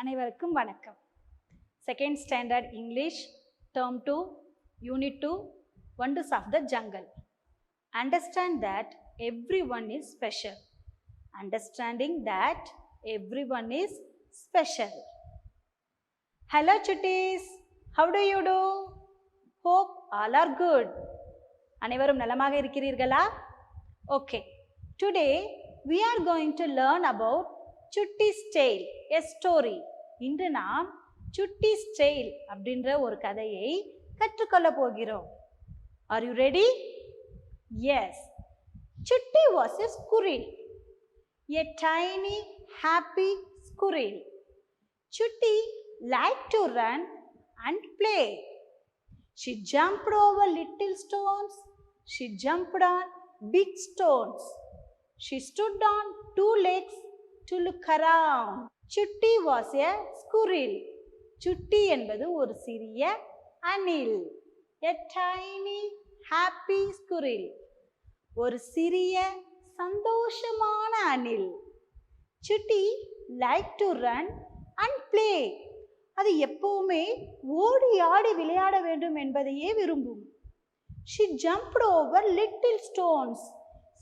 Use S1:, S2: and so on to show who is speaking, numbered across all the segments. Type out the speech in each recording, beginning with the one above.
S1: அனைவருக்கும் வணக்கம். Second standard English term two unit two wonders of the jungle understand that every one is special understanding that every one is special hello Chutties how do you do hope all are good அனைவரும் நலமாக இருக்கிறீர்களா? Okay today we are going to learn about Chutti's tail a story இன்று நாம் Chutti's tail அப்படின்ற ஒரு கதையை கற்றுக்கொள்ள போகிறோம். Are you ready yes Chutti was a squirrel a tiny happy squirrel Chutti like to run and play She jumped over little stones. She jumped on big stones. She stood on two legs. To look around Chutti was a squirrel. Chutti என்பது ஒரு சிறிய அணில். A tiny happy squirrel. ஒரு சிறிய சந்தோஷமான அணில். Chutti like to run and play. அது எப்பவுமே ஓடி ஆடி விளையாட வேண்டும் என்பதையே விரும்பும். She jumped over little stones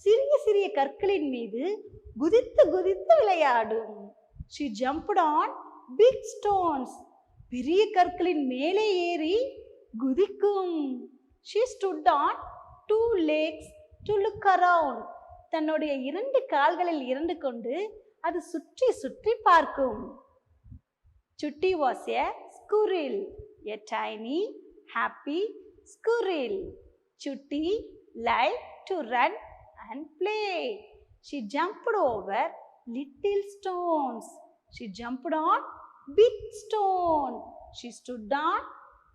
S1: சிறிய சிறிய கற்களின் மீது குதித்து குதித்து விளையாடும். She jumped on big stones பெரிய கற்களின் மேலே ஏறி குதிக்கும். She stood on two legs to look around தன்னுடைய இரண்டு கால்களில் இருந்து கொண்டு அது சுற்றி சுற்றி பார்க்கும். Chutti was a squirrel a tiny happy squirrel Chutti like to run and play. She jumped over little stones. She jumped on big stone. She stood on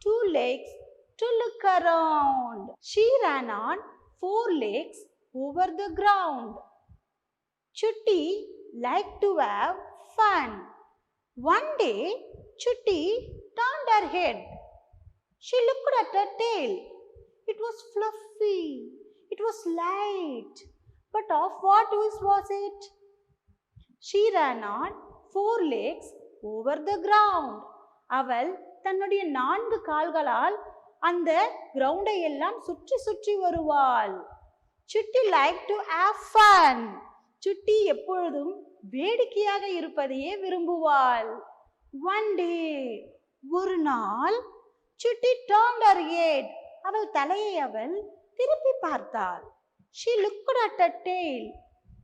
S1: two legs to look around. She ran on four legs over the ground. Chutti liked to have fun. One day, Chutti turned her head. She looked at her tail. It was fluffy. It was light. But of what use was it? She ran on four legs over the ground. அவள் தன்னுடைய நான்கு கால்களால் அந்த கிரவுண்டை எல்லாம் சுற்றி சுற்றி வருவாள் சுட்டி லைக் டு ஹேவ் ஃபன் சுட்டி எப்பொழுதும் வேடிக்கையாக இருப்பதையே விரும்புவாள் ஒன் டே ஒரு நாள் சுட்டி டர்ன்டர் ஏட் அவள் தலையை அவள் திருப்பி பார்த்தாள். She looked at a tail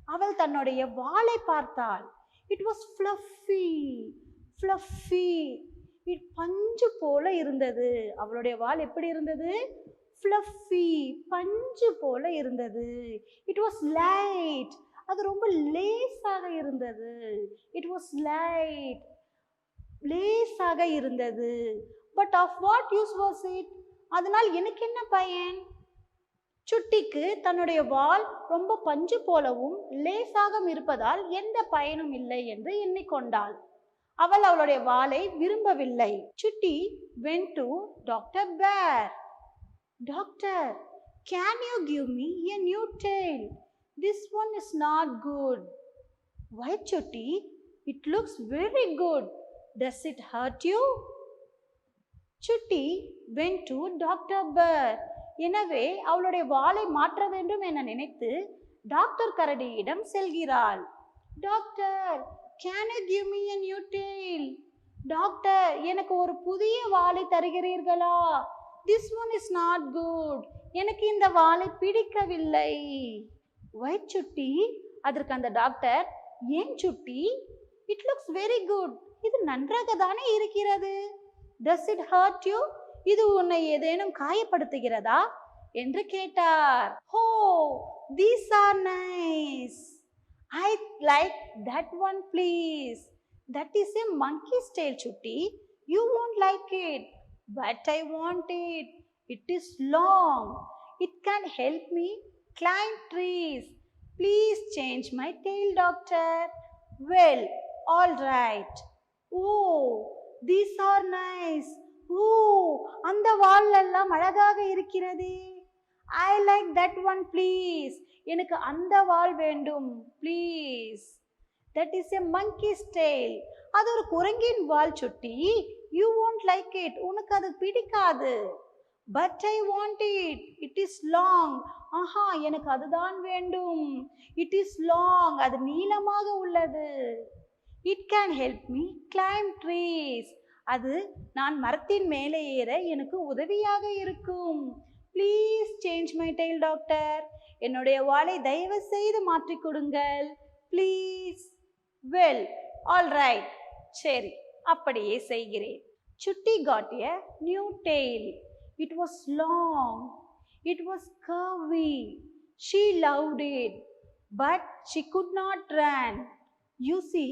S1: அவள் தன்னுடைய வாளை பார்த்தாள். It was fluffy fluffy it பஞ்சு போல இருந்தது. அவளுடைய வால் எப்படி இருந்தது? ஃப்ளஃபி பஞ்சு போல இருந்தது. இட் வாஸ் லைட் அது ரொம்ப லேஸாக இருந்தது. இட் வாஸ் லைட் லேஸாக இருந்தது. But of what use was it அதனால் எனக்கு என்ன பயன்? சுட்டிக்கு தன்னுடைய வால் ரொம்ப பஞ்சு போலவும் லேசாக இருப்பதால் எந்த பயனும் இல்லை என்று எண்ணிக்கொண்டாள். அவள் அவளுடைய வாளை விரும்பவில்லை. Chutti went to doctor bear doctor can you give me a new tail this one is not good Why, Chutti it looks very good does it hurt you Chutti went to doctor bear எனவே அவளுடைய வாளை மாற்ற வேண்டும் என நினைத்து doctor கரடியிடம் செல்கிறாள். Doctor can you give me a new tail doctor எனக்கு ஒரு புதிய வாளை தருகிறீர்களா? This one is not good எனக்கு இந்த வாளை பிடிக்கவில்லை. ஒயிட் சுட்டி அதற்கு அந்த டாக்டர் ஏன் சுட்டி? இட் லுக்ஸ் வெரி குட் இது நன்றாக தானே இருக்கிறது. டஸ் இட் ஹர்ட் யூ இது உன்னை ஏதேனும் காயப்படுத்துகிறதா என்று கேட்டார் ஹோ these are nice I like that one please that is a monkey style Chutti you won't like it but I want it it is long it can help me climb trees. Please change my tail, doctor. Well, all right. Oh, these are nice. ஓ அந்த வால் எல்லாம் அழகாக இருக்கிறதே. I like that one please எனக்கு அந்த வால் வேண்டும் please that is a monkey style அது ஒரு குரங்கின் வால் சுட்டி. யூ won't லைக் இட் உனக்கு அது பிடிக்காது. But I want it it is long ஆஹா எனக்கு அதுதான் வேண்டும். இட் இஸ் லாங் அது நீளமாக உள்ளது. It can help me climb trees அது நான் மரத்தின் மேலே ஏற எனக்கு உதவியாக இருக்கும். Please change my tail doctor என்னுடைய வாளை தயவு செய்து மாற்றி கொடுங்கள். ப்ளீஸ் வெல் ஆல் ரைட் சரி அப்படியே செய்கிறேன். Chutti got a new tail it was long it was curvy she loved it but she could not run you see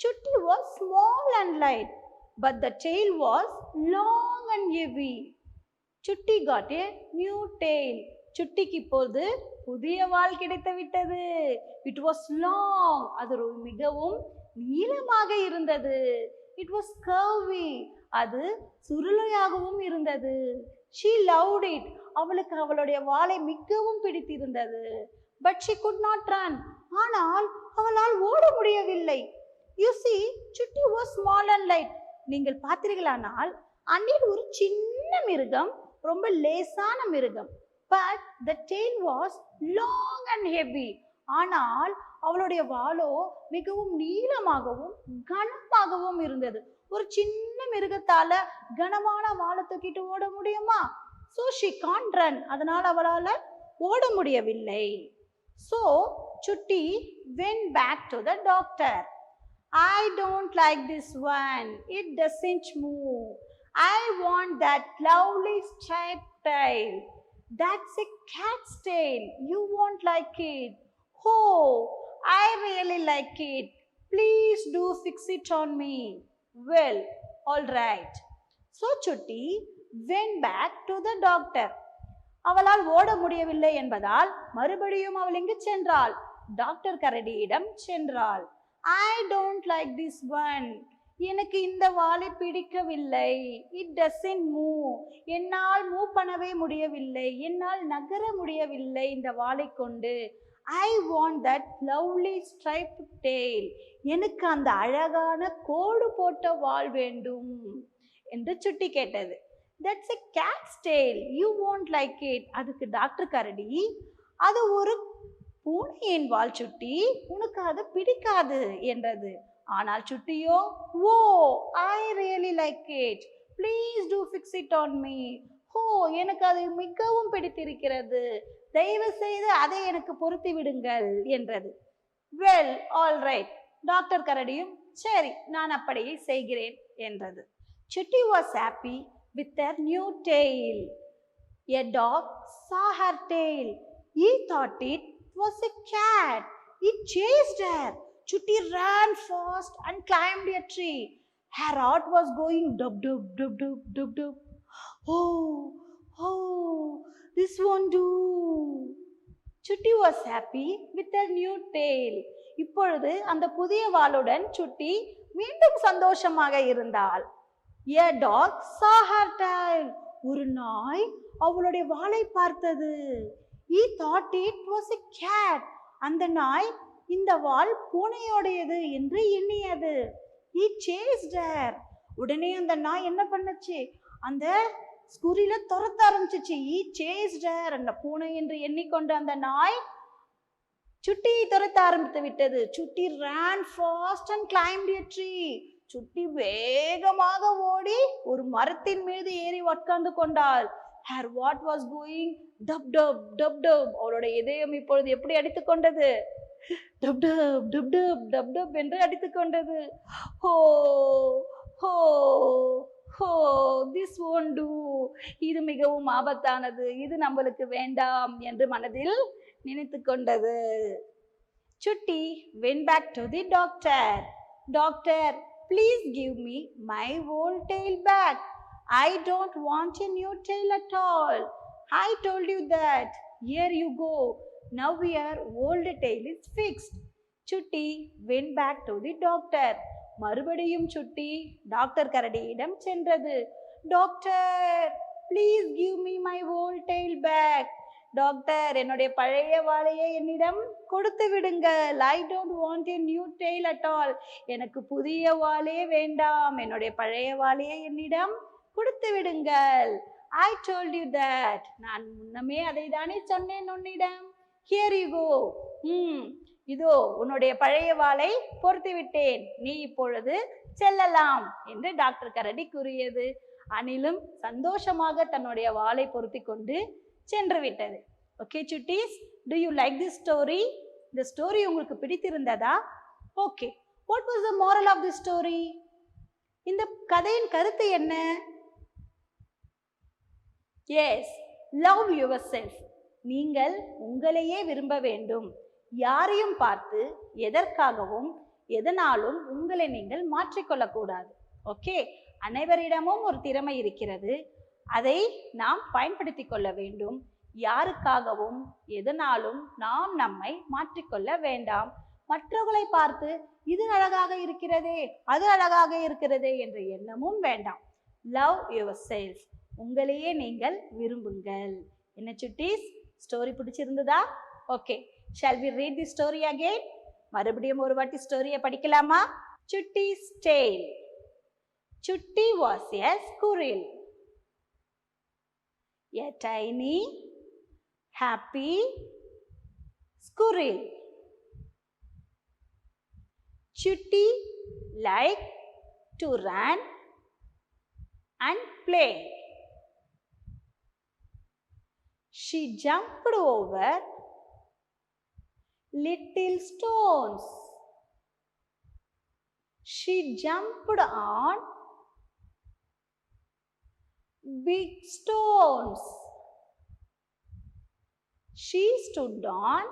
S1: Chutti was small and light but the tail was long and heavy. Chutti got a new tail. சுட்டிக்கு இப்போது புதிய வால் கிடைத்து விட்டது. It was long அது ஒரு மிகவும் நீளமாக இருந்தது. இட் வாஸ் கர்வி அது சுருளையாகவும் இருந்தது. ஷீ லவ்ட் இட் அவளுக்கு அவளுடைய வாளை மிகவும் பிடித்திருந்தது. But she could not run ஆனால் அவளால் ஓட முடியவில்லை. You see Chutti was small and light நீங்கள் பார்த்தீர்களானால் அன்னில் ஒரு சின்ன மிருகம் ரொம்ப லேசான மிருகம். But the tail was long and heavy ஆனால் அவளுடைய வாளோ மிகவும் நீளமாகவும் கனமாகவும் இருந்தது. ஒரு சின்ன மிருகத்தால கனமான வாழை தூக்கிட்டு ஓட முடியுமா? ஸோ ஷி கான் ரன் அதனால் அவளால் ஓட முடியவில்லை. So Chutti went back to the doctor I don't like this one it doesn't move I want that lovely stripe tail that's a cat's tail. You want like it oh I really like it please do fix it on me well all right so Chutti went back to the doctor அவளால் ஓட முடியவில்லை என்பதால் மறுபடியும் அவள் இங்கு சென்றாள். Doctor கரடியிடம் சென்றாள். I don't like this one எனக்கு இந்த வாளை பிடிக்கவில்லை. இட் டசன்ட் மூவ் என்னால் மூவ் பண்ணவே முடியவில்லை. என்னால் நகர முடியவில்லை இந்த வாளை கொண்டு. I want that lovely stripe tail எனக்கு அந்த அழகான கோடு போட்ட வாள் வேண்டும் என்று சுட்டி கேட்டது. That's a cat's tail you want like it அதுக்கு டாக்டர் கரடி அது ஒரு பூனையின் வால் சுட்டி உனக்கு அது பிடிக்காது என்றது. ஆனால் சுட்டியோ ஓ I really like it please do fix it on me oh எனக்கு அது மிகவும் பிடித்திருக்கிறது. தயவு செய்து அதை எனக்கு பொருத்தி விடுங்கள் என்றது. வெல் ஆல் ரைட் டாக்டர் கரடியும் சரி நான் அப்படியே செய்கிறேன் என்றது. Chutti was happy with a new tail a dog saw her tail he thought it was a cat. It chased her. Chutti ran fast and climbed a tree. Her heart was going dub dub dub dub dub dub. Oh, oh, this won't do. Chutti was happy with her new tail இப்பொழுது அந்த புதிய வாளுடன் சுட்டி மீண்டும் சந்தோஷமாக இருந்தாள் a dog saw her tail. ஒரு நாய் அவளுடைய வாளை பார்த்தது he thought it was a cat அந்த நாய் இந்த வால் பூனையோடையது என்று எண்ணியது. ஈ சேஸ்டர் உடனே அந்த நாய் என்ன பண்ணுச்சு? அந்த ஸ்குரில துரத்த ஆரம்பிச்சிச்சு. ஈ சேஸ்டர் அந்த பூனை என்று எண்ணிக்கொண்டு அந்த நாய் சுட்டியை துரத்த ஆரம்பித்து விட்டது. Chutti ran fast and climbed a tree Chutti வேகமாக ஓடி ஒரு மரத்தின் மீது ஏறி உட்கார்ந்து கொண்டாள். Her what was going dub dub dub dub அவளோட இதயம் இப்பொழுது எப்படி அடித்துக்கொண்டது dub dub dub dub dub dub என்று அடித்துக்கொண்டது ஹோ ஹோ ஹோ திஸ் ஒன் டூ இது மிகவும் ஆபத்தானது. இது நம்மளுக்கு வேண்டாம் என்று மனதில் நினைத்து கொண்டது. Chutti went back to the doctor doctor please give me my old tail back I don't want a new tail at all I told you that Here you go now your old tail is fixed. Chutti went back to the doctor மறுபடியும் Chutti doctor கரடியிடம் சென்றது. Doctor please give me my old tail back doctor என்னுடைய பழைய வாழையை என்னிடம் கொடுத்து விடுங்கள். I don't want a new tail at all எனக்கு புதிய வாழையே வேண்டாம். என்னுடைய பழைய வாழையை என்னிடம் கொடுத்து விடுங்கள். ஐ டோல்ட் யூ தட் நான் முன்னமே அதை தானே சொன்னேன் உன்னிடம். ஹியர் யூ கோ ம் இதோ உன்னுடைய பழைய வாளை பொறுத்து விட்டேன் நீ இப்பொழுது செல்லலாம் என்று டாக்டர் கரடி கூறியது. அனிலும் சந்தோஷமாக தன்னுடைய வாளை பொருத்தி கொண்டு சென்று விட்டது. Okay chuttis do you like this story இந்த ஸ்டோரி உங்களுக்கு பிடித்திருந்ததா? Okay what was the moral of the story இந்த கதையின் கருத்து என்ன? எஸ் லவ் யுவர் செல்ஃப் நீங்கள் உங்களையே விரும்ப வேண்டும். யாரையும் பார்த்து எதற்காகவும் எதனாலும் உங்களை நீங்கள் மாற்றிக்கொள்ளக்கூடாது ஓகே அனைவரிடமும் ஒரு திறமை இருக்கிறது. அதை நாம் பயன்படுத்தி கொள்ள வேண்டும். யாருக்காகவும் எதனாலும் நாம் நம்மை மாற்றிக்கொள்ள வேண்டாம். மற்றவர்களை பார்த்து இது அழகாக இருக்கிறதே அது அழகாக இருக்கிறதே என்ற எண்ணமும் வேண்டாம். லவ் யுவர் செல்ஃப் உங்களையே நீங்கள் விரும்புங்கள். என்ன சுட்டீஸ்? Story பிடிச்சிருந்ததா? Okay shall we read the story again மறுபடியும் ஒரு வாட்டி ஸ்டோரியை படிக்கலாமா? Chutti tail Chutti was a squirrel a tiny happy squirrel Chutti like to run and play. She jumped over little stones. She jumped on big stones. She stood on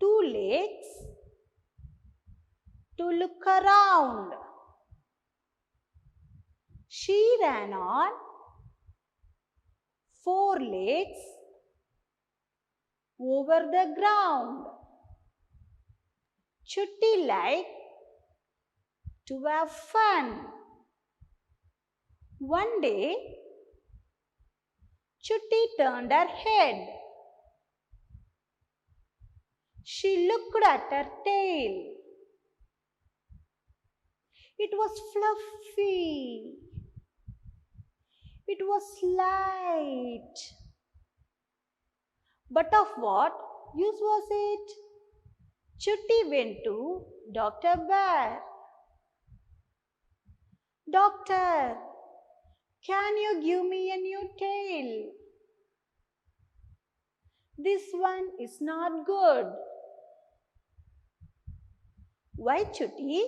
S1: two legs to look around. She ran on four legs over the ground. Chutty liked to have fun. One day, Chutty turned her head. She looked at her tail. It was fluffy. It was light. But of what use was it? Chutty went to Dr. Bear. Doctor, can you give me a new tail? This one is not good. Why, Chutty?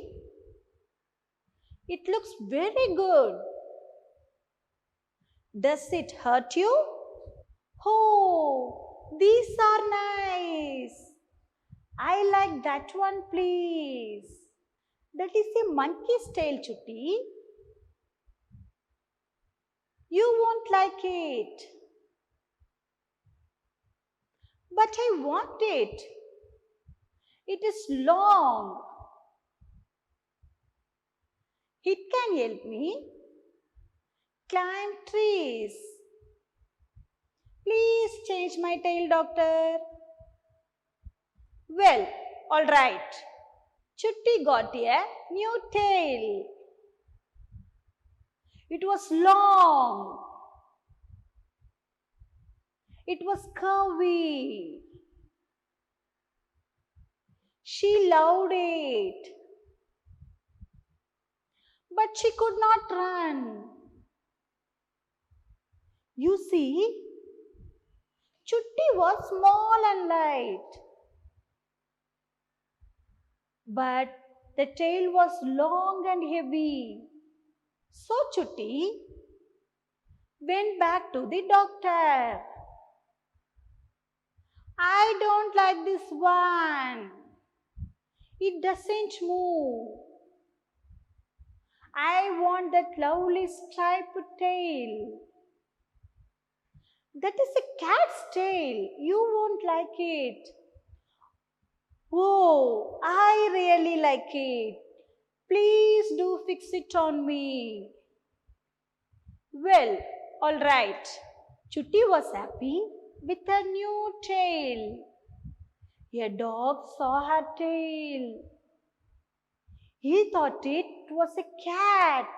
S1: It looks very good. Does it hurt you? Oh, these are nice. I like that one, please. That is a monkey's tail, Chutty. You won't like it. But I want it. It is long. It can help me climb trees. Please change my tail, doctor. Well, all right. Chutti got a new tail. It was long. It was curvy. She loved it. But she could not run. You see, Chutty was small and light. But the tail was long and heavy. So Chutty went back to the doctor. I don't like this one. It doesn't move. I want that lovely striped tail. That is a cat's tail. You won't like it. Oh, I really like it. Please do fix it on me. Well, all right. Chutti was happy with her new tail. A dog saw her tail. He thought it was a cat.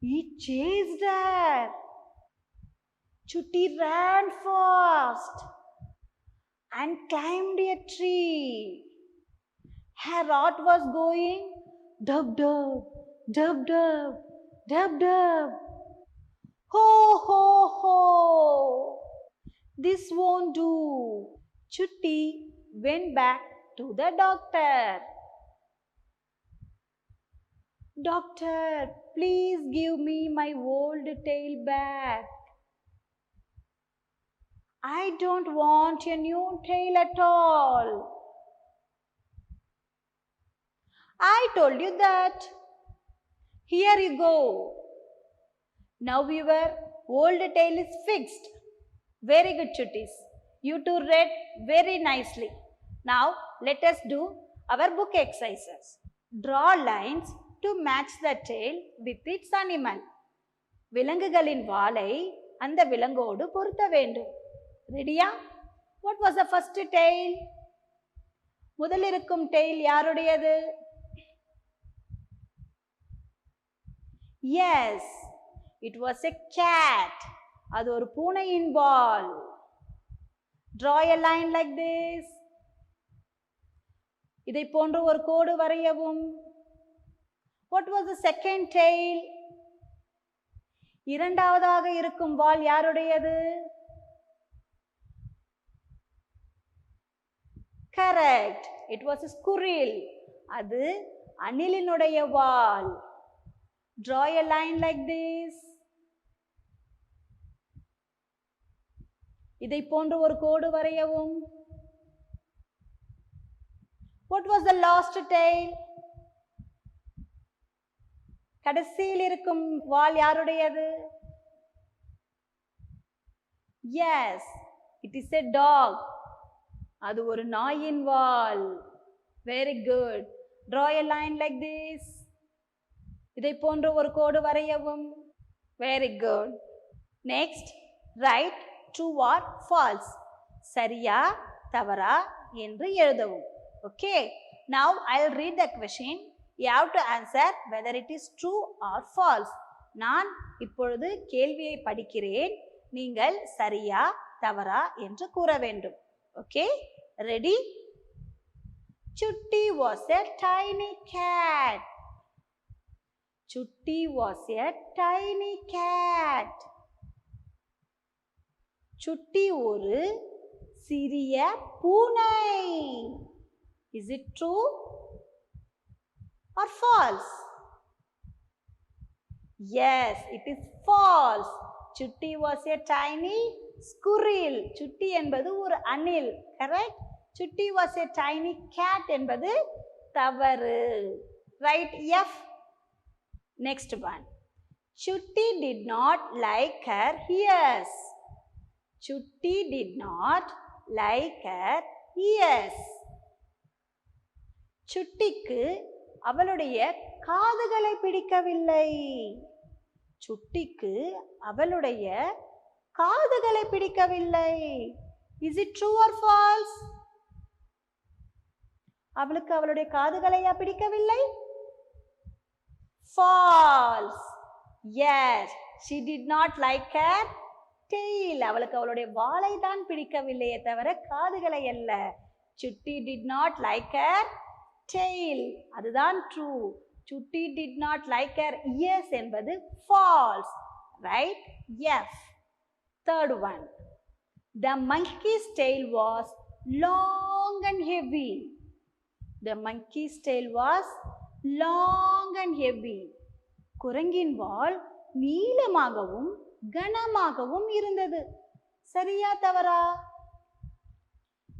S1: He chased her. Chutti ran fast and climbed a tree. Her heart was going dub dub, dub dub, dub dub. Ho ho ho! This won't do. Chutti went back to the doctor. Doctor, please give me my old tail back. I don't want a new tail at all. I told you that. Here you go. Now your old tail is fixed. Very good, chutties. You two read very nicely. Now let us do our book exercises. Draw lines to match the tail with its animal. விலங்குகளின் வாலை அந்த விலங்கோடு பொருத்த வேண்டும் ரெடியா? What was the first tail முதல் இருக்கும் tail யாருடையது? Yes it was a cat அது ஒரு பூனையின் பால் draw a line like this இதை போன்று ஒரு கோடு வரையவும். What was the second tail இரண்டாவதாக இருக்கும் வால் யாருடையது? கரெக்ட் இட் வாஸ் a அது அணிலினுடைய வால். Draw a line like this இதை போன்ற ஒரு கோடு வரையவும். What was the last tail? கடைசியில் இருக்கும் வால் யாருடையது? Yes it is a dog அது ஒரு நாயின் வால். Very good draw a line like this இதை போன்ற ஒரு கோடு வரையவும். Very good next write true or false சரியா தவறா என்று எழுதவும். Okay now I read the question you have to answer whether it is true or false நான் இப்பொழுது கேள்வியை படிக்கிறேன். நீங்கள் சரியா தவறா என்று கூற வேண்டும். Okay ready Chutti was a tiny cat Chutti was a tiny cat Chutti ஒரு சிறிய பூனை. Is it true or false yes it is false Chutti was a tiny squirrel Chutti என்பது ஒரு அணில் correct Chutti was a tiny cat என்பது தவறு. Write F next one Chutti did not like her ears Chutti did not like her ears சுட்டிக்கு அவளுடைய காதுகளை பிடிக்கவில்லை. சுட்டிக்கு அவளுடைய காதுகளை பிடிக்கவில்லை. Is it true or false அவளுக்கு அவளுடைய காதுகளையா பிடிக்கவில்லை? False yes she did not like her tail அவளுக்கு அவளுடைய வாளை தான் பிடிக்கவில்லையே தவிர காதுகளை அல்ல. Chutti did not like her tail அதுதான் true Chutti did not like her ears என்பது false write F Third one, the monkey's tail was long and heavy the monkey's tail was long and heavy குரங்கின் வால் நீளமாகவும் கனமாகவும் இருந்தது சரியா தவறா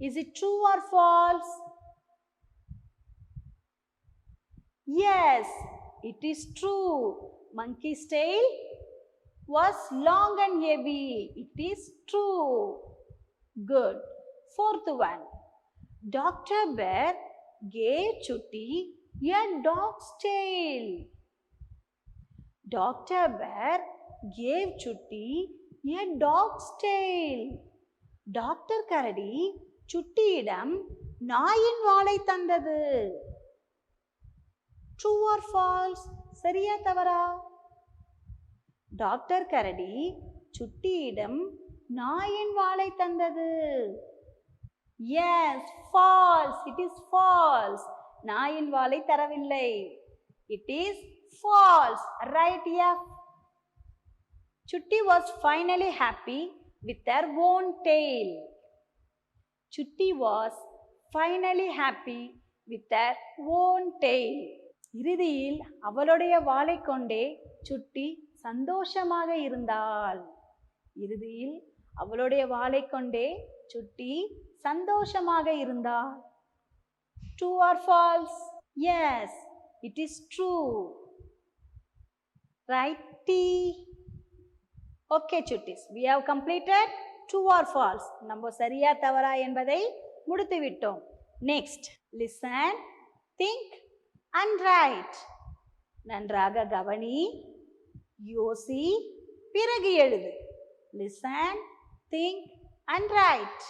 S1: is it true or false yes it is true monkey style was long and heavy it is true good fourth one dr bear gave chutti a dog's tail doctor bear gave Chutti a dog's tail. Doctor கரடி சுட்டியிடம் நாயின் வாளை தந்தது true or false சரியா தவறா doctor கரடி சுட்டியிடம் நாயின் வாளை தந்தது. Yes false it is false நாயின் வாளை தரவில்லை. It is false write F Chutti was finally happy with her own tail Chutti was finally happy with her own tail இறுதியில் அவளுடைய வாளை கொண்டே சுட்டி சந்தோஷமாக இருந்தாள். இறுதியில் அவளுடைய வாளை கொண்டே சுட்டி சந்தோஷமாக இருந்தாள். True or false yes it is true write T okay chuttis we have completed true or false நம்ம சரியா தவறா என்பதை முடித்து விட்டோம் next listen think and write நன்றாக கவனி. யோசி பிறகு எழுது. Listen think and write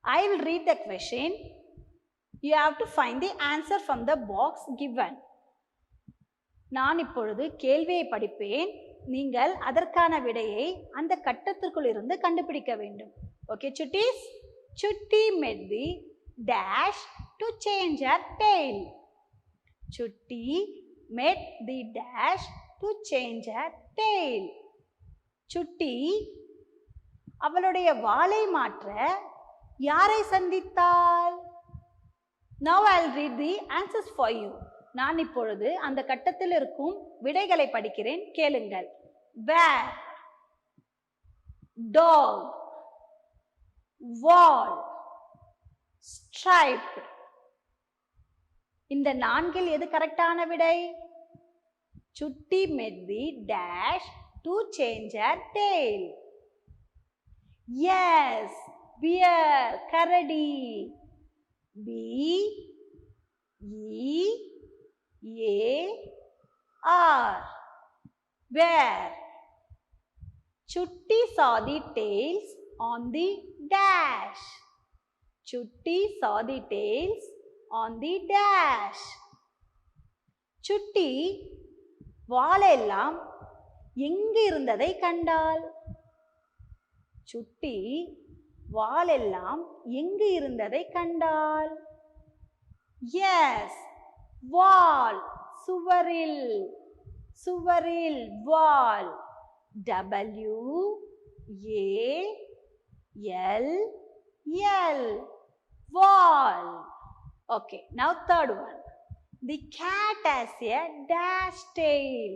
S1: I will read the question you have to find the answer from the box given நான் இப்பொழுது கேள்வியை படிப்பேன். நீங்கள் அதற்கான விடையை அந்த கட்டத்திற்குள் இருந்து கண்டுபிடிக்க வேண்டும். Okay chuttis? Chutti met the dash to change her tail Chutti met the dash to change a tail Chutti அவளுடைய வாளை மாற்ற யாரை சந்தித்தாள்? Now I'll read the answers for you நான் இப்பொழுது அந்த கட்டத்தில் இருக்கும் விடைகளை படிக்கிறேன். கேளுங்கள். வேர் டாக் வால் ஸ்ட்ரைப் இந்த நான்கில் எது கரெக்டான விடை? Chutti made the dash to change her tail. Yes, bear, karadi. B, E, A, R. Where? Chutti saw the tails on the dash. Chutti saw the tails on the dash. Chutti வாளெல்லாம் எங்கு இருந்ததை கண்டாள்? சுட்டி வாளெல்லாம் எங்கு இருந்ததை கண்டாள்? S wall சுவரில் சுவரில் wall W A L L wall okay now third one the cat has a dash tail.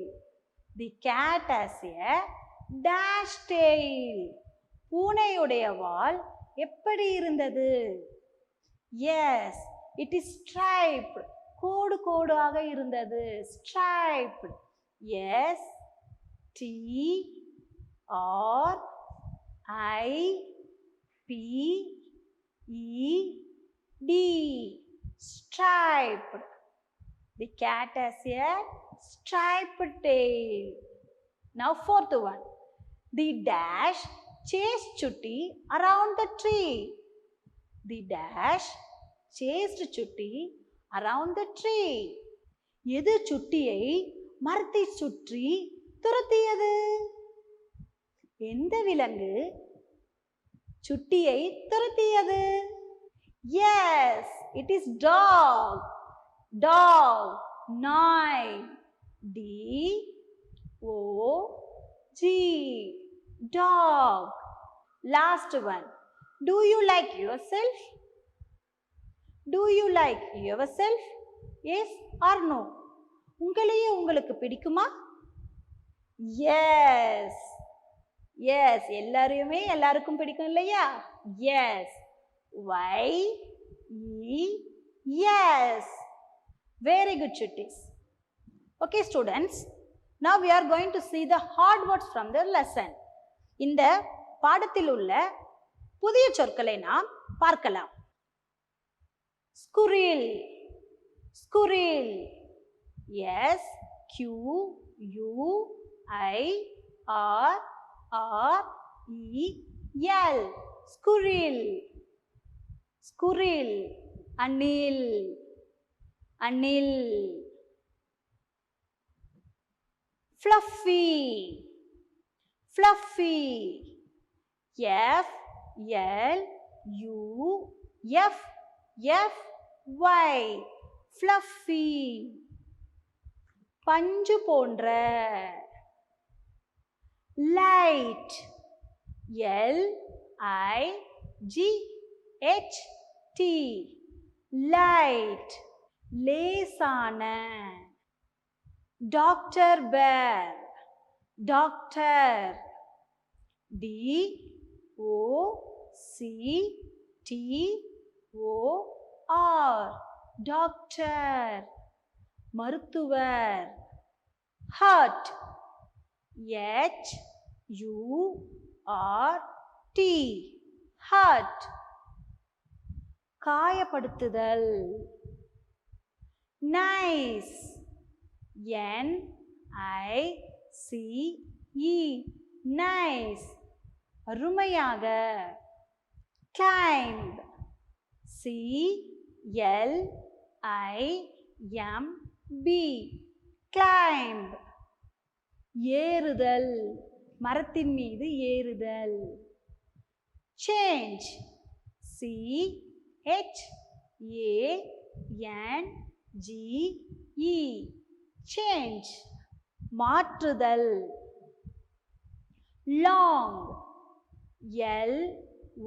S1: The cat has a dash tail. பூனையுடைய வால் எப்படி இருந்தது? எஸ் இட் இஸ் ஸ்ட்ரைப் கோடு கோடாக இருந்தது. Stripe S T R I P E D striped the cat has a striped tail now fourth one the dash chased chutti around the tree the dash chased chutti around the tree எது சுட்டியை மரத்தை சுற்றி துரத்தியது எந்த விலங்கு சுட்டியை துரத்தியது yes it is dog dog நாய் D O G dog last one do you like yourself do you like yourself yes or no உங்களையே உங்களுக்கு பிடிக்குமா? எஸ் எஸ் எல்லாரையுமே எல்லாருக்கும் பிடிக்கும் இல்லையா? Yes Y E S very good chuttis okay students now we are going to see the hard words from the lesson. இந்த பாடத்தில் உள்ள புதிய சொற்களை நாம் பார்க்கலாம். Squirrel squirrel S Q U I R R E L squirrel squirrel அணில் அணில் fluffy fluffy f l u f f y fluffy பஞ்சு போன்ற light l i g h t light லேசான. Doctor bear. Doctor. D O C T O R. Doctor. மருத்துவர். Hurt. H U R T. Hurt. காயப்படுத்துதல். Nice N I C E nice அருமையாக climb C L I M B climb ஏறுதல் மரத்தின் மீது ஏறுதல் change C H A N G E change மாற்றுதல் long L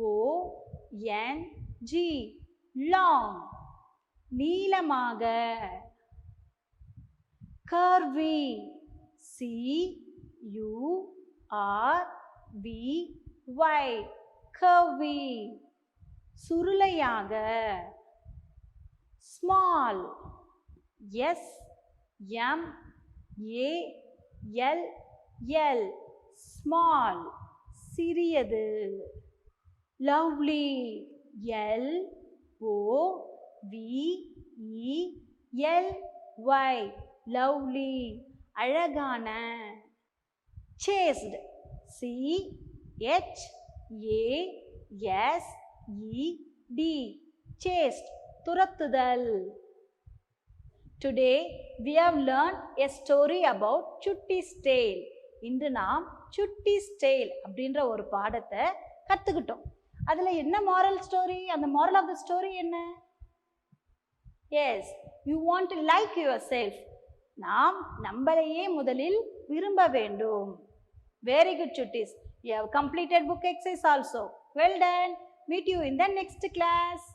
S1: O N G long நீளமாக curvy C U R V Y curvy சுருளையாக small S M A L L small சிறியது lovely L O V E L Y அழகான chased C H A S E D chased துரத்துதல் Today we have learned a story about Chutti's tale. இன்று நாம் சுட்டிஸ் Dale அப்படின்ற ஒரு பாடத்தை கற்றுக்கிட்டோம் அதில் என்ன மாரல் ஸ்டோரி அந்த மாரல் ஆஃப் த ஸ்டோரி என்ன? Yes you want to like yourself நாம் நம்மளையே முதலில் விரும்ப வேண்டும். Very good சுட்டிஸ் you have completed book exercise also well done meet you in the next class